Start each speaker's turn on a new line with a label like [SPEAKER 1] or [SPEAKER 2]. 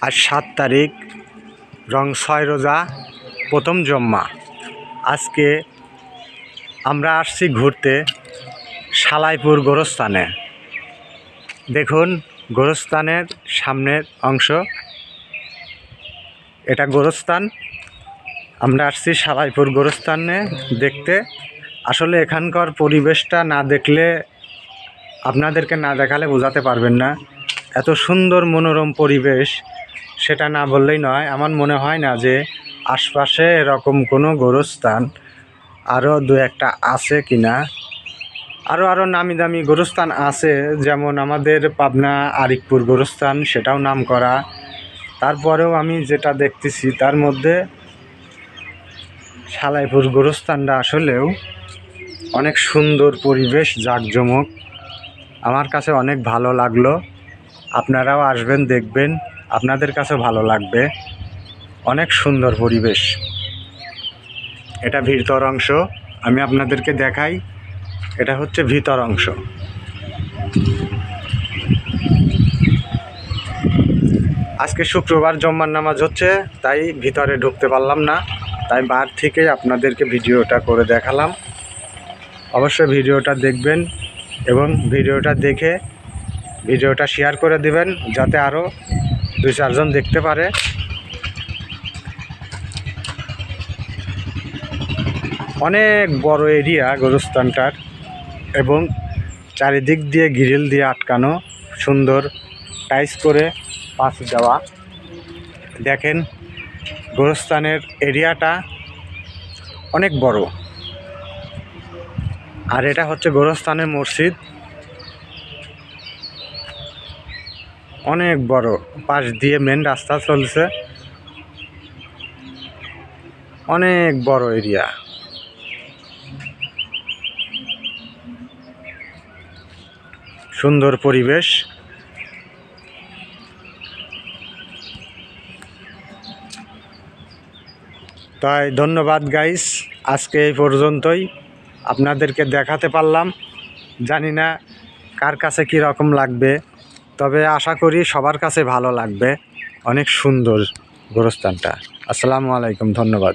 [SPEAKER 1] আজ সাত তারিখ, রং ছয় রোজা, প্রথম জম্মা। আজকে আমরা আসছি ঘুরতে সালাইপুর গোরস্থানে। দেখুন, গোরস্থানের সামনের অংশ। এটা গোরস্থান। আমরা আসছি সালাইপুর গোরস্থানে দেখতে। আসলে এখানকার পরিবেশটা না দেখলে আপনাদেরকে না দেখালে বোঝাতে পারবেন না। এত সুন্দর মনোরম পরিবেশ, সেটা না বললেই নয়, আমার মনে হয় না যে আশপাশে এরকম কোনো গোরস্থান আরও দু একটা আছে কি না আরও আরও নামি দামি গোরস্থান আছে, যেমন আমাদের পাবনা আরিকপুর গোরস্থান, সেটাও নাম করা। তারপরেও আমি যেটা দেখতেছি, তার মধ্যে সালাইপুর গোরস্থানটা আসলেও অনেক সুন্দর পরিবেশ, জাঁকজমক। আমার কাছে অনেক ভালো লাগল। আপনারাও আসবেন, দেখবেন, আপনাদের কাছে ভালো লাগবে। অনেক সুন্দর পরিবেশ। এটা ভিতর অংশ, আমি আপনাদেরকে দেখাই, এটা হচ্ছে ভিতর অংশ। আজকে শুক্রবার, জম্মার নামাজ হচ্ছে, তাই ভিতরে ঢুকতে পারলাম না। তাই বার থেকে আপনাদেরকে ভিডিওটা করে দেখালাম। অবশ্যই ভিডিওটা দেখবেন এবং ভিডিওটা দেখে ভিডিওটা শেয়ার করে দিবেন, যাতে আরও দুই চারজন দেখতে পারে। অনেক বড় এরিয়া গোরস্থানটার এবং চারিদিক দিয়ে গ্রিল দিয়ে আটকানো, সুন্দর টাইস করে পাশ দেওয়া। দেখেন, গোরস্থানের এরিয়াটা অনেক বড়। আর এটা হচ্ছে গোরস্থানের মসজিদ। অনেক বড়। পাশ দিয়ে মেন রাস্তা চলছে। অনেক বড় এরিয়া সুন্দর পরিবেশ। তাই ধন্যবাদ গাইস আজকে এই পর্যন্তই। আপনাদেরকে দেখাতে পারলাম। জানি না কার কাছে কী রকম লাগবে। তবে আশা করি সবার কাছে ভালো লাগবে। অনেক সুন্দর গোরস্থানটা। আসসালামু আলাইকুম ধন্যবাদ।